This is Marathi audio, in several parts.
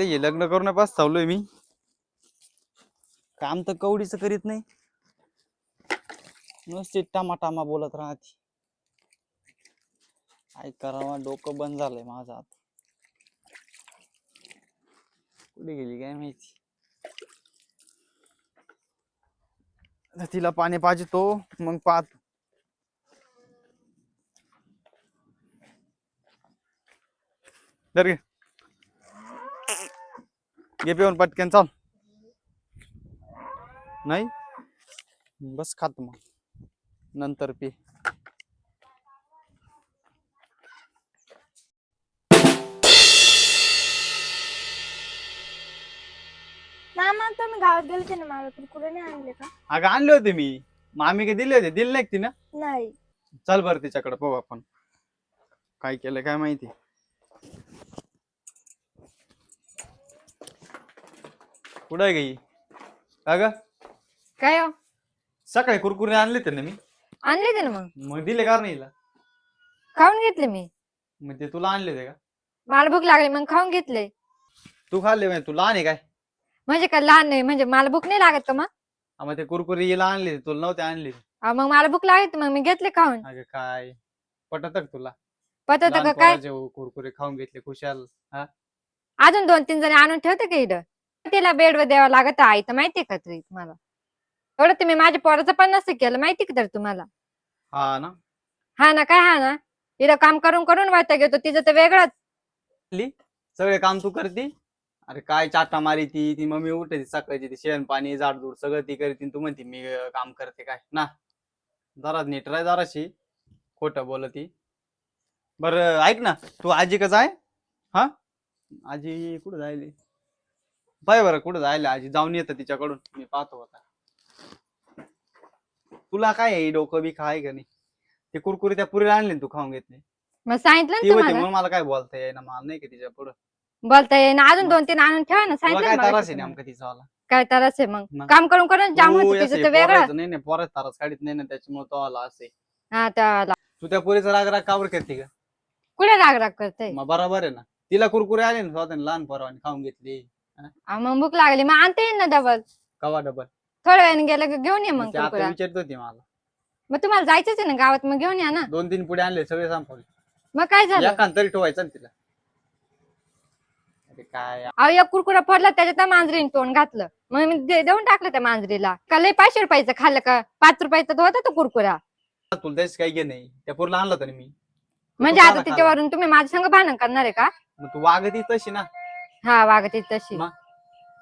हे लग्न करून पास चाललोय मी. काम तर कवडीच करीत नाही. नुसती टामा टामा बोलत राहते. काय करावा डोकं बंद झालंय माझं आता. कुठे गेली काय माहिती? तिला पाणी पाहिजे तो मग पाहतो. धर घे पिऊन पटकन चाल. नाही? बस खात मग. नंतर पी. मामा तुम्ही गावात गेले होते ना मला कुरकुरे नाही आणले का? अगं आणले होते मी. मामी का दिले होते. दिले नाही तिनं. नाही. चल बरं तिच्याकडे पाहू आपण. काय केलं काय माहिती. कुठं गई का ग काय हो? सकाळी कुरकुरे आणले ना मी. आणले ते ना मग? मग दिले का नाही हिला? खाऊन घेतले मी. मग ते तुला आणले होते का? मला भूक लागली मग खाऊन घेतले. तू खाल्ले म्हणजे तू लहान आहे काय? म्हणजे काय लहान नाही म्हणजे मला भूक नाही लागत का मग? हा, मग ते कुरकुरे हिला आणले तुला नव्हते आणले. अहो, मग मला भूक लागत मग मी घेतले खाऊन. अगं काय? पटत का तुला? पत लहान का काय? पोराचे कुरकुरे खाऊन घेतले खुशाल अजून दोन तीन जण आणून ठेवते का इथं? तिला बेडवर द्यावं लागत आई तर माहितीये का तरी तुम्हाला एवढं तुम्ही माझ्या पोराचं पण नसतं केलं माहिती का तर तुम्हाला? हा ना. हा ना काय हा ना? इथं काम करून करून वाटतं घेतो तिचं तर वेगळंच. सगळे काम तू करती? अरे काय चाटा मारी ती ती मम्मी उठते सकाळची ती शेण पाणी झाडझूड सगळं ती करते तू म्हणते मी अं, काम करते काय? ना. जरा नीट राह जराशी खोट बोलती. बर ऐक ना तू आजी कसं आहे? हा? आजी कुठं जायली? पाय बरं कुठं जायला? आजी जाऊन येतं तिच्याकडून. मी पाहतो आता. तुला काय आहे डोकं बी काय का नाही? ते कुरकुरे त्या पुरीला आणले ना तू खाऊन घेतले मग सांगितलं ती ना होती तुम्हाला? म्हणून मला काय बोलता येईना मला नाही का तिच्या पुढं. बोलता येईन. अजून. दोन तीन आणून ठेवा ना. तुला सांगितलं काय ना त्रास मगाशी आहे. नेमका तिचा काय त्रास आहे मग? मग. काम करून करून जाम तू होतं असं तिचं तर वेगळं. पोराचं नाही नाही पोराच तारास काढीत नाही ना त्याच्यामुळे तो आला असे. हा त्याला तू त्या पोरीचा राग राग कावर करते का कुठे राग राग करते मग बरोबर आहे ना. तिला कुरकुरे आले ना स्वतः लहान पोरावानी खाऊन घेतली. मग भूक लागली. मग आणता येईल ना डबल कवा डबल थोड्या वेळाने गेलं की घेऊन ये मग ते आता कुरकुरा विचारत होती मला. मग तुम्हाला जायचंच आहे ना गावात? मग घेऊन या ना. दोन तीन पुढे आणले सगळे संपवले मग काय झालं? एखाद तरी ठेवायचं ना तिला. अरे काय अहो एक कुरकुरा पडला त्याच्यात मांजरीने तोंड घातलं. मग मी दे- देऊन टाकलं त्या मांजरीला. का लय पाचशे रुपयाचं खाल्लं का? पाच रुपयाचा तो होता तो कुरकुरा. तुला त्याच काही घे नाही त्या पोरीला आणलं ना मी. म्हणजे तू आता खाला. तिच्यावरून तुम्ही माझ्या संग भांडण करणार आहे का? मग तू वागती तशी ना. हा वागती तशी. मग?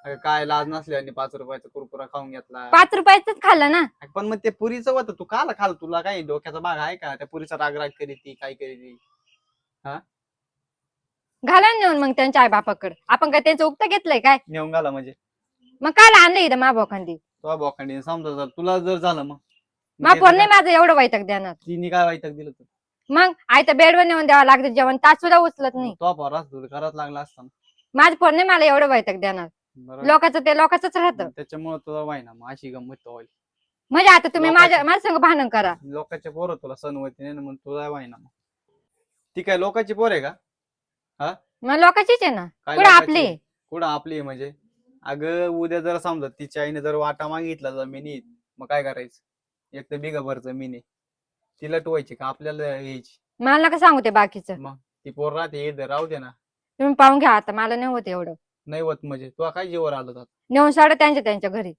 अगं काय लाज नसल्याने पाच रुपयाचा कुरकुरा खाऊन घेतला. पाच रुपयाच खाल्लं ना? पण मग ते पुरीचं होतं तू काला खाल तुला काय डोक्याचा भाग आहे का? त्या पुरीचा राग राग करीत ती काय करीत ती? घाला ना नेऊन मग त्यांच्या आई बापाकडे आपण काय त्यांचं उक्त घेतलंय काय? नेऊन घाला म्हणजे. मग काय आणलं इथं मा बोखांडी. तो बोखांडी समजा जर तुला जर झालं मग. मा पोर नाही? माझं एवढं वैताग देणार. तिने काय वाईटक दिलं तर? मग आई तर बेडवर नेऊन द्यावं लागतं जेवण तास सुद्धा उचलत नाही. तो पोरा तुला घरात लागला असता ना. माझं पोर नाही मला एवढं वैताग देणार. लोकांचं ते लोकांच राहतं. त्याच्यामुळे तुला वाई ना मग अशी गंमत होईल. म्हणजे आता तुम्ही लोकांचं- माझ्या माझ्या संग भांडण करा. लोकांच्या पोरं तुला सण होती नाही ना मग तुला वाई ना मग. ती काय लोकांची पोर आहे का? मग लोकांचीच आहे ना. काय कुठं लोकांची? आपली? कुठं आपली आहे म्हणजे? अगं उद्या जर समजा तिच्या आईने जर वाटा मागितला जमिनीत मग काय करायचं? एक तर बिगा भर जमीन. आहे तिला टोवायची का आपल्याला यायची? मला नका सांगू ते बाकीचं. मग ती पोर राहते राहू दे ना. तुम्ही पाहून घ्या आता मला नाही होत एवढं. नाही होत म्हणजे तुला काय जीवर आलं तर नेऊन साडं त्यांच्या त्यांच्या घरी.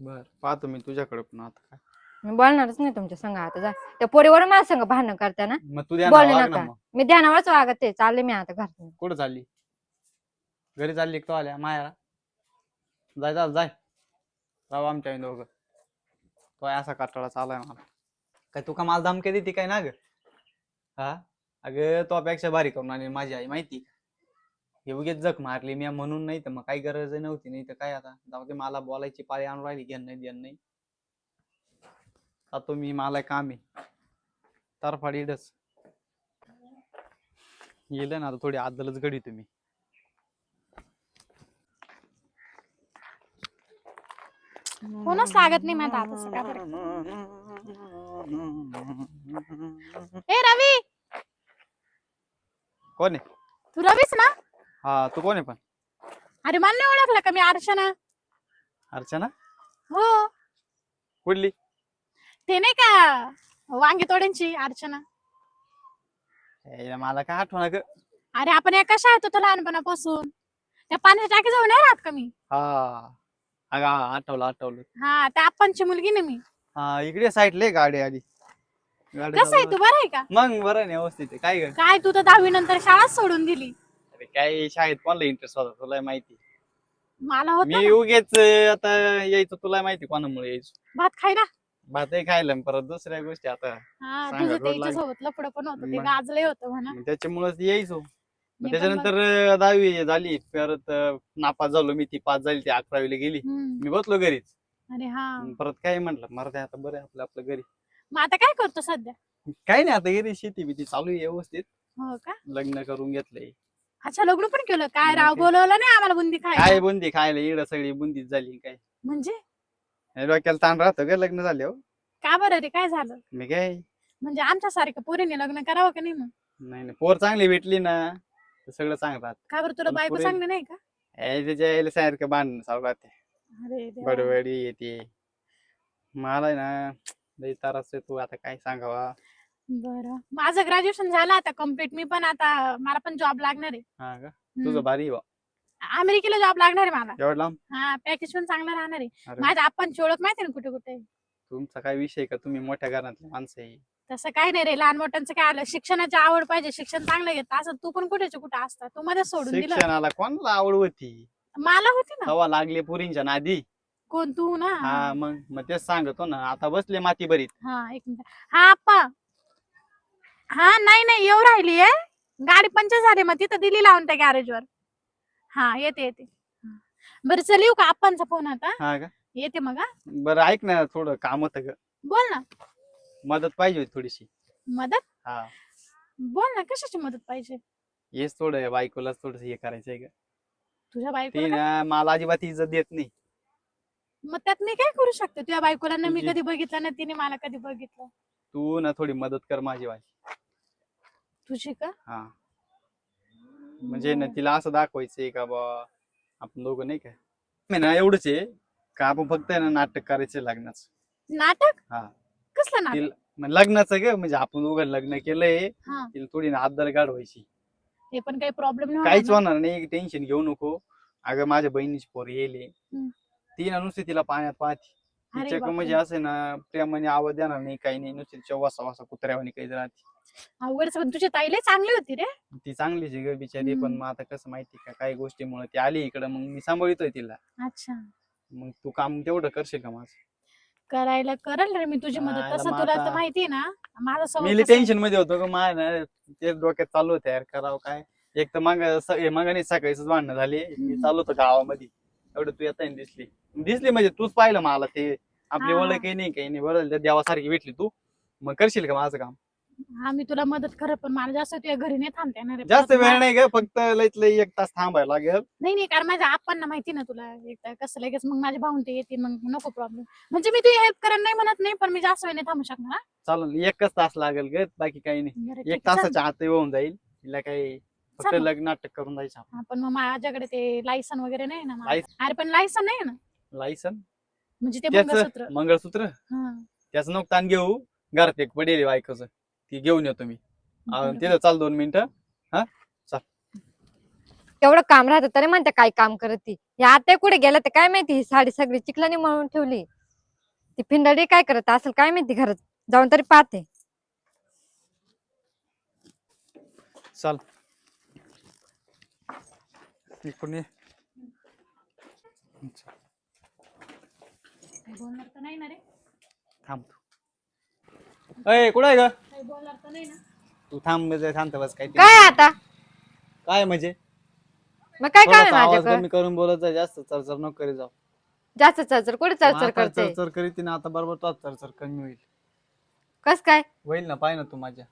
बर पाहतो मी तुझ्याकडे पण आता काय. मी बोलणारच नाही तुमच्या संग आता जा. त्या पोरीवर माझ्या संग भांडण करता ना? मग तू द्या बोलू नका. मग. मी ध्यानावरच वागत आहे चालले मी आता घरात कुठं चालली? घरी चालली का तो आल्या? मायाला? जाय चाल जाय. राव आमच्या दोघं. तो असा काटाळा चालाय मला. काय तू का मला धमके देते काय ना ग? हा? अगं तो अपेक्षा भारी करून आणि माझी आई माहिती का? हे उगीच जख मारली मी म्हणून नाही तर मग काही गरज नव्हती नाही तर काय आता? जाऊ दे मला बोलायची पाळी आणून राहिली घेण नाही देण नाही. आता मी मला काम आहे. तरफाडीडच येलं ना आता थोडी आदलच घडी तुम्ही. कोणच लागत नाही माझ्या आता बरं. ए रवी! कोण आहे? तू रवीच ना? हा तू कोण आहे पण? अरे मला नाही ओळखलं का मी अर्चना? अर्चना? हो. कुठली? ते नाही का वांगी तोड्यांची अर्चना? ए, मला काय आठवण ग. अरे आपण एका शाळेत होतो लहानपणापासून. त्या पाण्याच्या टाकी जाऊन नाही राहत का मी? हा. अगं हा, आठवलं आठवलं. हा त्या आप्पांची मुलगी ना मी. हा इकडे साईडले गाडी आली गाडी कसं आहे? तू बरं आहे का. मग बरं नाही व्यवस्थित आहे. काय ग? काय तू तर दहावी नंतर शाळाच सोडून दिली. अरे काय शाळेत कोणाला इंटरेस्ट होता? तुला माहिती. मला होत मी उगेच अं, आता यायचो तुला माहिती कोणामुळे यायचो. भात खायला भातही खायला आणि परत दुसऱ्या गोष्टी आता हा सांगा, तुझं रोड त्याच्या लाग- सोबत लफडं पण होतं ते मग. गाजले होतं म्हणा. मग त्याच्यामुळेच यायचो. मग मी पण त्याच्यानंतर अं, दहावी झाली परत अं, नापास झालो मी ती पास झाली ती अकरावीला गेली. हम्म. मी बसलो घरीच. अरे हा. मग परत काय म्हटलं मरते आता बरं आहे आपलं आपलं घरी. मग आता काय करतो सध्या? काही नाही आता घरी शेती बिती चालू आहे व्यवस्थित. हो का? लग्न करून घेतलंय. अच्छा लग्न पण केलं? काय राव काय? बोलवलं नाही आम्हाला बुंदी काय खायला बुंदी खायला? इड सगळी बुंदीच झाली काय? म्हणजे? डोक्याला ताण राहतो का लग्न झाले हो का बरं रे? काय झालं? मी काय? म्हणजे आमच्या सारख्या पोरीने लग्न करावं का नाही मग? नाही नाही. पोर चांगली भेटली ना तर सगळं सांगतात का बरं? तुला पण बायको पोरी- चांगली नाही का? त्याच्या यायला सारखं बांधणं चालू राहते. अरे देवा. बडबडी येते. मला आहे ना लई त्रास तू आता काय सांगावा? बरं. माझं ग्रॅज्युएशन झालं आता कंप्लीट मी पण आता मला पण जॉब लागणार आहे. हा का? हम्म. तुझं भारी आहे बा. अमेरिकेला जॉब लागणार आहे मला. एवढं लांब? हा पॅकेज पण चांगलं राहणार आहे. अरे. माझ्या आप्पांची ओळख माहिती ना कुठे कुठे? आहे? तुमचा काय विषय का? तुम्ही मोठ्या घरातले माणसं आहे. तसं काय नाही रे लहान मोठ्यांचं काय आलं? शिक्षणाची आवड पाहिजे शिक्षण चांगलं घेत. असं तू पण कुठेच्या कुठे असता? तू मध्ये सोडून दिलं. शिक्षणाला कोणाला आवड होती? मला होती ना. हवा लागली पुरींच्या नादी. कोण तू ना. हा मग मग तेच सांगतो ना. आता बसले माती बरीत हा एक मिनिट. हा आप्पा हा नाही नाही येऊ राहिली आहे गाडी पंचर झाली मग तिथं दिली लावून त्या गॅरेजवर हा येते येते. हा. बरं चल येऊ का आप्पांचा फोन आता? हा का? येते मग हा. बरं ऐक ना थोडं काम होतं ग. बोल ना. मदत पाहिजे होती थोडीशी. मदत? हा. बोल ना कशाची मदत पाहिजे? हेच थोडं बायकोला थोडस हे करायचंय ग. तुझ्या ती काय? ना मला अजिबात इज्जत देत नाही. मग त्यात मी काय करू शकते? तुझ्या बायकोला ना मी तुझी- कधी बघितलं ना तिने मला कधी बघितलं. तू ना थोडी मदत कर माझी वाली तुझी का? हा. म्हणजे ना तिला असं दाखवायचंय का बा आपण दोघं नाही का? मी ना एवढंच आहे का आपण फक्त आहे ना नाटक करायचं लग्नाचं. नाटक? हा. कसलं नाटक? तिला मग लग्नाचं ग म्हणजे आपण दोघं लग्न केलंय हा. तिला थोडी ना आदर काढवायची हे पण काही प्रॉब्लेम नाही काहीच होणार होणार नाही टेन्शन घेऊ नको. अगं माझ्या बहिणीची पोर हम्म. ती ना नुसती तिला पाण्यात पाहते. अरे तिच्या बापरे. म्हणजे असं ना प्रेमाने आवाज देणार नाही काही नाही नुसती तिच्या वासा वासा कुत्र्यावानी काही राहते. अवघडच पण तुझी ताई लय चांगली होती रे. ती चांगलीच आहे ग बिचारी पण हम्म. मग आता कसं माहिती का काही गोष्टीमुळे ती आली इकडं मग मी सांभाळतोय तिला. अच्छा. मग तू काम तेवढं करशील का माझं? करायला करल रे मी तुझी मदत. तसं तुला तर माहितीये ना माझा स्वभाव मी कसा. टेन्शनमध्ये होतो का माझ्या ना तेच डोक्यात चालू होतं यार करावं काय? एक तर मग मगाने सकाळीच भांडणं झाली. मी हम्म. चालू होतो गावामध्ये. एवढं तू येता दिसली. दिसली म्हणजे तूच पाहिलं मला ते आपली हा. ओळख काही नाही काही नाही बरं त्या देवासारखी भेटली तू मग करशील का माझं काम हा मी तुला मदत करत पण मला जास्त तुझ्या घरी नाही थांबता येणार रे. जास्त परत वेळ नाही ग फक्त लईत लई एक तास थांबायला लागेल नाही नाही कारण माझ्या आप्पांना माहिती ना तुला एकदा कसं लगेच मग माझे भाऊन ते येतील मग नको प्रॉब्लेम म्हणजे मी तुझी हेल्प करायला नाही म्हणत नाही पण मी जास्त वेळ नाही थांबू शकणार हा? चालेल एकच तास लागेल ग बाकी काही नाही बरं, ठीक एक आहे, चल. तासाच्या आत होऊन जाईल तिला काही फक्त. लग्न नाटक करून जायचं हा, पण मग माझ्याकडे ते लायसन वगैरे नाही ना माझं. अरे पण लायसन नाही ना लायसन. म्हणजे ते त्याच मंगळसूत्र. मंगळसूत्र. हा. त्याचं नको ताण घेऊ. घरात एक पडेल बायकोचं. ती घेऊन येतो मी. बरं. तिथं चाल दोन मिनिटं. एवढं काम राहतं तरी म्हणते काय काम करत ती. या आता कुठे गेलं तर काय माहिती? ही साडी सगळी चिखलाने मळून ठेवली. ती फिंदडी काय करत असेल काय माहिती घरात? जाऊन तरी पाहते. चाल. इकडून ये. काही बोलणार तर नाही ना रे. थांब तू. अय कुठं आहे ग? काही बोलणार तर नाही ना. तू थांब म्हणजे शांत बस काय काय आता? काय म्हणजे? मग काय काम आहे थोडासा आवाज माझ्याकडे? कमी करून बोलत जा जास्त चरचर नको करी जाऊ. जास्त चरचर कुठे चरचर आता करते? चरचर करीत ना आता बरोबर तो चरचर कमी होईल. कस काय? होईल ना पाय ना तू माझ्या.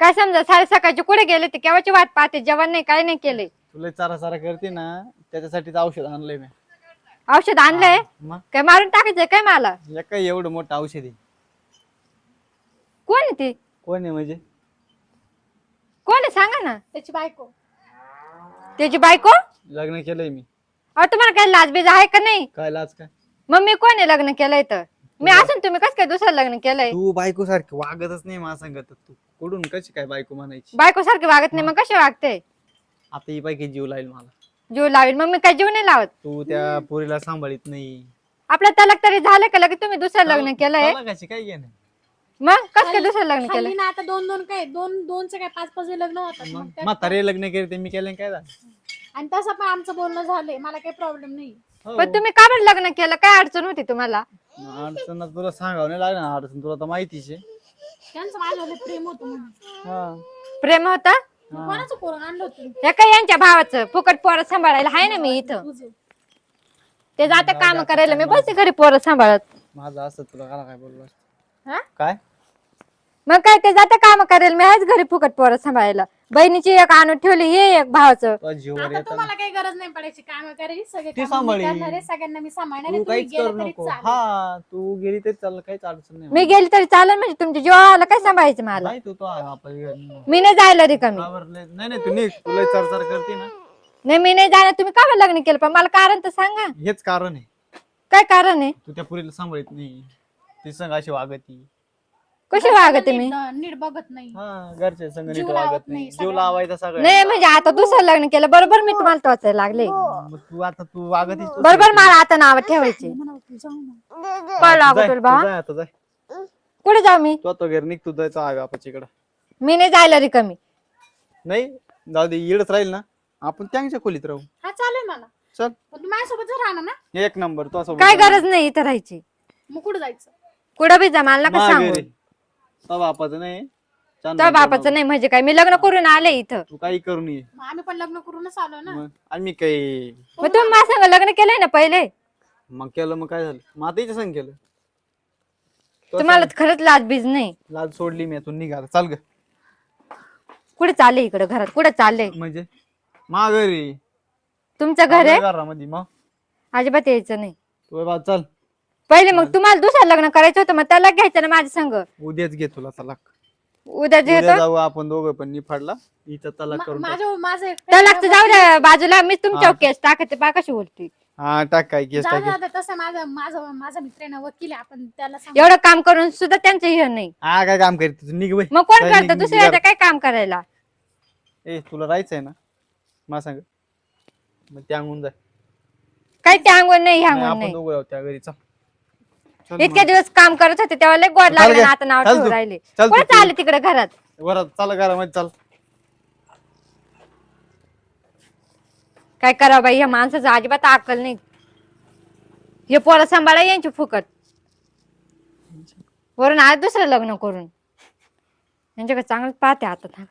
काय समजा साडे सकाळचे कुठे गेले ते? केव्हाची वाट पाहते? जेवण नाही काय नाही केले तुला चारा चारा करते ना त्याच्यासाठीच औषध आणलंय मी. औषध आणलंय मग? काय मारून टाकायचंय काय मला? या काय एवढं मोठं औषध आहे. कोण आहे ती? कोण आहे म्हणजे? कोण आहे? सांगा ना. त्याची बायको. त्याची बायको? लग्न केलंय मी. तुम्हाला काही लाजबीज आहे का नाही? काय लाज काय? मग मी कोण आहे लग्न केलंय तर? मी असून तुम्ही कसं काय दुसरं लग्न केलंय? तू बायको सारखी वागतच नाही मला सांगत. तू कुठून कशी काय बायको म्हणायची? बायको सारखी वागत नाही मग कशी वागते? आता ही पैकी जीव लाईल मला. जीव लावेल मग मी काय जीव नाही लावत? तू त्या पोरीला सांभाळीत नाही. आपलं तलाक तरी झालं का लगे तुम्ही दुसरं लग्न केलंय? कशी काय घेणं मग कसं काय दुसरं लग्न हल्ली ना आता दोन दोन काय दोन दोनचे काय पाच पाच लग्न होतात. मग मग म्हातारे लग्न केले ते मी केलं काय झालं? आणि तसं पण आमचं बोलणं झालंय. मला काही प्रॉब्लेम नाही. हो. पण तुम्ही का बरं लग्न केलं? काय अडचण होती तुम्हाला? अडचण तुला सांगावं नाही लागणार. अडचण तुला तर माहितीच आहे. त्यांचं माझ्यावर प्रेम होतं म्हणून. हा. प्रेम होता? मग कोणाचं पोरं आणलं होतं? हे काय यांच्या भावाचं? फुकट पोरं सांभाळायला आहे ना मी इथं. तुझं ते जाते काम करायला. मी बसते घरी पोरं सांभाळत. माझं असं तुला काय काय बोललो असतं. हा? काय? मग काय ते जाते काम करायला. मी आहेच घरी फुकट पोरं सांभाळायला. बहिणीची एक आणून ठेवली हे एक भावाचं. आता येतं. तुम्हाला काही गरज नाही पडायची काम करायची सगळे ती कामं मी सांभाळी. करणार आहे, सगळ्यांना मी सांभाळणार आहे, तू तुम्ही काहीच गेलं करू तरी नको. चालेल. हा तू गेली तरी चाललं काहीच अडचण नाही मी गेली तरी चालेल म्हणजे तुमच्या जीवाला काय सांभाळायचं मला? नाही तू तो आहे आपल्या घरी. मी नाही जायला रिकामी नाही नाही तू निघ तुला चरचर करते ना. नाही मी नाही जाणार तुम्ही का बरं लग्न केलं पण मला कारण तर सांगा. हेच कारण आहे. काय कारण आहे? तू त्या पुरीला सांभाळत नाही. ती संग अशी वागती. कशी वागते मी? नीट बघत नाही. हा घरचे संग नीट जीव लावत वागत नाही. नाही जीव सगळ्यांना. लावायचा सगळं नाही म्हणजे आता दुसरं लग्न केलं. बरोबर मी तुम्हाला टोचायला लागले. मग तू आता तू वागतीस तू बरोबर मला आता नाव ठेवायचे. म्हणा तू जाऊ ना. कळ लागू जाय, तुला तू बा. जाय आता जाय. कुठे जाऊ मी? तू आता घरी निघ तू जायचं आहे बापाच्या इकडं. मी नाही जायला रिकामी नाही जाऊ दे इडच राहील ना. आपण त्यांच्या खोलीत राहू. हा चालेल मला. चल. पण तू माझ्यासोबत जर राहणार ना. एक नंबर तो असं काय गरज नाही इथं राहायची. मग कुठं जायचं? कुठं बी जा मला नका सांगू. तो बापाचं नाही. तर बापाचं नाही म्हणजे काय? मी लग्न करून आले इथं. तू काही करून ये मग आम्ही पण लग्न करूनच आलो ना. मग आणि मी काही मग तुम्ही माझ्या संग लग्न केलंय ना पहिले? मग केलं मग काय झालं? मग आता हिच्या संग केलं. तो तुम्हाला खरंच लाज बीज नाही. सांग, लाज सोडली मी तू निघा आता. चाल ग. कुठे चालले इकडे घरात? कुठे चालले? म्हणजे? माघारी. तुमचं घर? आहे घरामध्ये मग? अजिबात यायचं नाही. तू बा चल. पहिले मग तुम्हाला दुसरं लग्न करायचं होतं मग त्याला घ्यायचं ना माझ्या संग? उद्याच घे तुला तलाक. उद्या जे उद्या जाऊ आपण दोघं पण निफाडला हिचा तलाक करून टाक. माझं माझं त्याला जाऊ द्या बाजूला मी तुमच्या केस टाकते पा कशी बोलते. हा टाक काय केस जाऊ टाक. दे आता तसं माझं माझं माझा मित्र आहे ना वकील आहे आपण त्याला सांगू. एवढं काम करून सुद्धा त्यांचं हे नाही. हा काय काम करीत तू? निघ बाई. मग कोण काय करतं? निघ दुसऱ्याचं घरात. काय काम करायला? ए तुला राहायचंय ना? मला सांग. मग त्या अंगून जाय. काही त्या अंगून नाही ह्या नाही, अंगून आपण नाही. दोघं जाऊ त्या घरी चल. चल इतके मग. दिवस काम करत होते तेव्हा लय गोड लागले गे. ना आता नाव चाल ठेवून तू. राहिले चाल तू. कुठे चालले तिकडे घरात बरं चला घरामध्ये चाल काय करा बाई ह्या माणसाचं अजिबात अक्कल नाही हे पोरं सांभाळा यांची फुकट वरून आज दुसरं लग्न करून यांच्याकडे चांगलं पाहते आता थांब